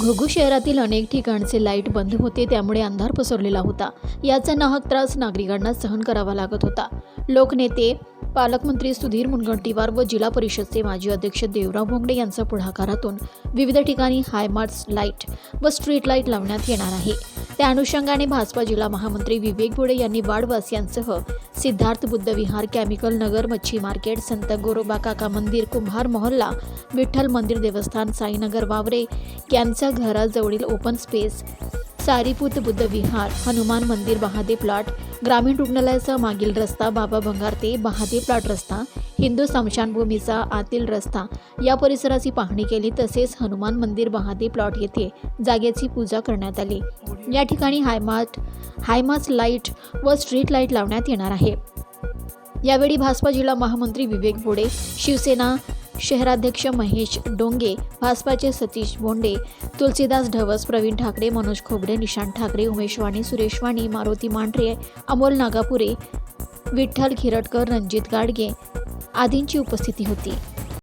घुगू शहरातील अनेक ठिकाणचे लाइट बंद होते त्यामुळे अंधार पसरलेला होता. याचा नाहक त्रास नागरिकांना सहन करावा लागत होता. लोकनेते पालकमंत्री सुधीर मुनगंटीवार व जिल्हा परिषदचे माजी अध्यक्ष देवराव भोंगडे यांच्या पुढाकारातून विविध ठिकाणी हायमार्ट्स लाइट व स्ट्रीट लाइट लावण्यात येणार आहे. त्या अनुषंगाने भाजपा जिल्हा महामंत्री विवेक बुडे यांनी वाडवासियांसह सिद्धार्थ बुद्ध विहार केमिकल नगर मच्छी मार्केट संत गोरोबा काका मंदिर कुंभार मोहल्ला विठ्ठल मंदिर देवस्थान साईनगर वावरे यांच्या घराजवळील ओपन स्पेस सारीपूत बुद्ध विहार हनुमान मंदिर बहादे प्लॉट ग्रामीण रुग्णालयाचा मागील रस्ता बाबा भंगार ते बहादे प्लॉट रस्ता हिंदू स्मशानभूमीचा आतील रस्ता या परिसराची पाहणी केली तसेच हनुमान मंदिर बहादे प्लॉट येथे जागेची पूजा करण्यात आली. या ठिकाणी high mart high mast light व स्ट्रीट लाइट लावण्यात येणार आहे. यावेळी भाजपा जिल्हा महामंत्री विवेक बोडे शिवसेना शहराध्यक्ष महेश डोंगे भाजपाचे सतीश बोंडे तुलसीदास ढवस प्रवीण ठाकरे मनोज खोबडे निशांत ठाकरे उमेश वाणी सुरेश वाणी मारुती मांढरे अमोल नागापुरे विठ्ठल खिरटकर रणजित गाडगे आदींची उपस्थिती होती.